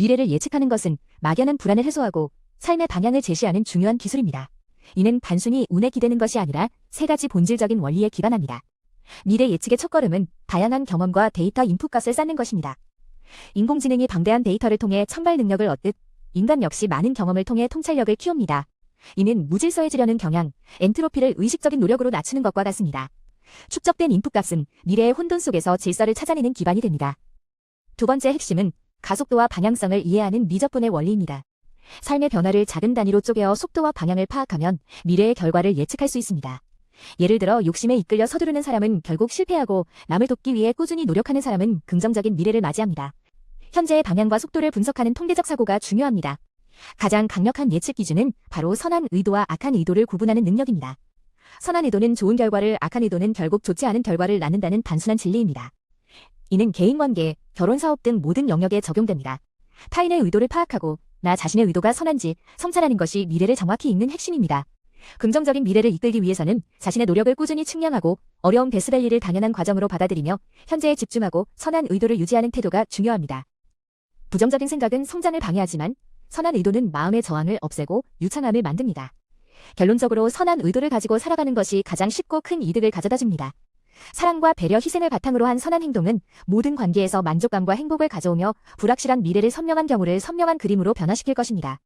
미래를 예측하는 것은 막연한 불안을 해소하고 삶의 방향을 제시하는 중요한 기술입니다. 이는 단순히 운에 기대는 것이 아니라 세 가지 본질적인 원리에 기반합니다. 미래 예측의 첫걸음은 다양한 경험과 데이터 인풋값을 쌓는 것입니다. 인공지능이 방대한 데이터를 통해 천발 능력을 얻듯 인간 역시 많은 경험을 통해 통찰력을 키웁니다. 이는 무질서해지려는 경향, 엔트로피를 의식적인 노력으로 낮추는 것과 같습니다. 축적된 인풋값은 미래의 혼돈 속에서 질서를 찾아내는 기반이 됩니다. 두 번째 핵심은 가속도와 방향성을 이해하는 미적분의 원리입니다. 삶의 변화를 작은 단위로 쪼개어 속도와 방향을 파악하면 미래의 결과를 예측할 수 있습니다. 예를 들어 욕심에 이끌려 서두르는 사람은 결국 실패하고 남을 돕기 위해 꾸준히 노력하는 사람은 긍정적인 미래를 맞이합니다. 현재의 방향과 속도를 분석하는 통계적 사고가 중요합니다. 가장 강력한 예측 기준은 바로 선한 의도와 악한 의도를 구분하는 능력입니다. 선한 의도는 좋은 결과를, 악한 의도는 결국 좋지 않은 결과를 낳는다는 단순한 진리입니다. 이는 개인관계, 결혼 사업 등 모든 영역에 적용됩니다. 타인의 의도를 파악하고 나 자신의 의도가 선한지 성찰하는 것이 미래를 정확히 읽는 핵심입니다. 긍정적인 미래를 이끌기 위해서는 자신의 노력을 꾸준히 측량하고 어려운 베스밸리를 당연한 과정으로 받아들이며 현재에 집중하고 선한 의도를 유지하는 태도가 중요합니다. 부정적인 생각은 성장을 방해하지만 선한 의도는 마음의 저항을 없애고 유창함을 만듭니다. 결론적으로 선한 의도를 가지고 살아가는 것이 가장 쉽고 큰 이득을 가져다 줍니다. 사랑과 배려, 희생을 바탕으로 한 선한 행동은 모든 관계에서 만족감과 행복을 가져오며 불확실한 미래를 선명한 경우를 선명한 그림으로 변화시킬 것입니다.